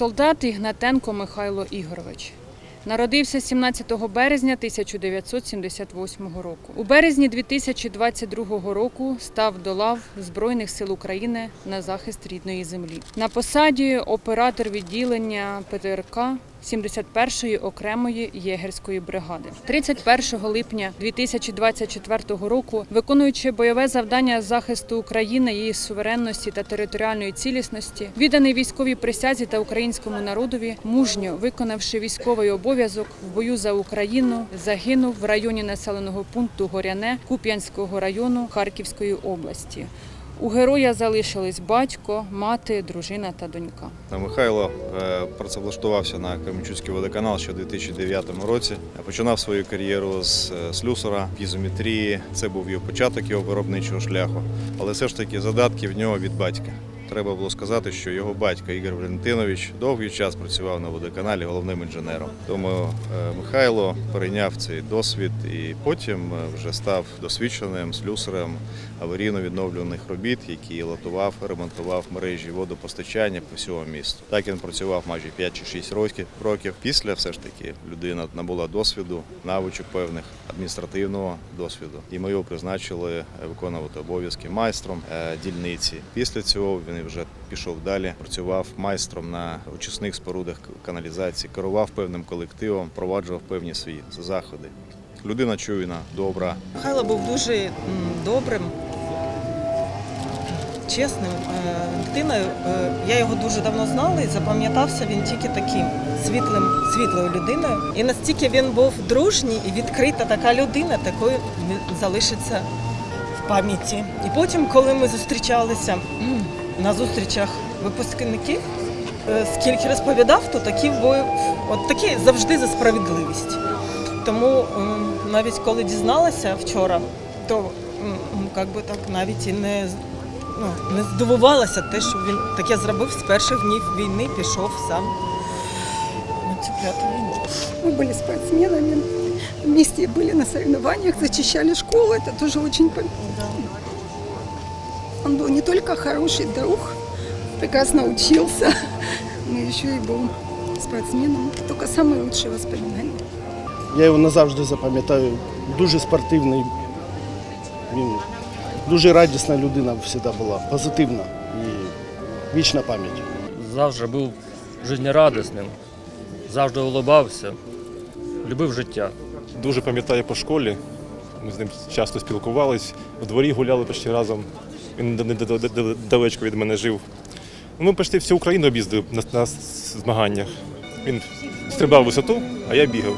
Солдат Ігнатенко Михайло Ігорович. Народився 17 березня 1978 року. У березні 2022 року став до лав Збройних сил України на захист рідної землі. На посаді оператор відділення ПТРК 71-ї окремої єгерської бригади. 31 липня 2024 року, виконуючи бойове завдання захисту України, її суверенності та територіальної цілісності, відданий військовій присязі та українському народові, мужньо виконавши військовий обов'язок в бою за Україну, загинув в районі населеного пункту Горяне Куп'янського району Харківської області. У героя залишились батько, мати, дружина та донька. Михайло е, працевлаштувався на Кременчуцький водоканал ще у 2009 році. Починав свою кар'єру з слюсора, пізометрії. Це був його початок його виробничого шляху. Але все ж таки задатки в нього від батька. Треба було сказати, що його батько Ігор Валентинович довгий час працював на водоканалі головним інженером. Тому е, Михайло перейняв цей досвід і потім е, вже став досвідченим слюсарем аварійно-відновлюваних робіт, який латував, ремонтував мережі водопостачання по всьому місту. Так він працював майже 5 чи 6 років. Після все ж таки людина набула досвіду, навичок певних адміністративного досвіду. І ми його призначили виконувати обов'язки майстром е, дільниці. Після цього він вже пішов далі, працював майстром на очисних спорудах каналізації, керував певним колективом, проваджував певні свої заходи. Людина чуйна, добра, Михайло був дуже добрим, чесним е, дитиною. Е, Я його дуже давно знала і запам'ятався він тільки таким світлим, світлою людиною. І настільки він був дружній і відкрита така людина, такою він залишиться в пам'яті. І потім, коли ми зустрічалися на зустрічах випускників, е, скільки розповідав, то такі був от такі завжди за справедливість. Тому м, навіть коли дізналася вчора, то м, м, як би так навіть і не, з- ну, не здивувалася те, що він таке зробив з перших днів війни, пішов сам на цю кляту війну. Мы были спортсменами, вместе были на соревнованиях, зачищали школу. Это тоже очень... пом- Он был не только хороший друг, прекрасно учился, но еще и был спортсменом. Только самые лучшие воспоминания. Я його назавжди запам'ятаю. Дуже спортивний. Він дуже радісна людина завжди була, позитивна і вічна пам'ять. завжди був життєрадісним, завжди улыбався, любив життя. Дуже пам'ятаю по школі. Ми з ним часто спілкувались, в дворі гуляли почти разом. Він недалечко від мене жив. Ми почти всю Україну об'їздили на, на змаганнях. Він стрибав висоту, а я бігав.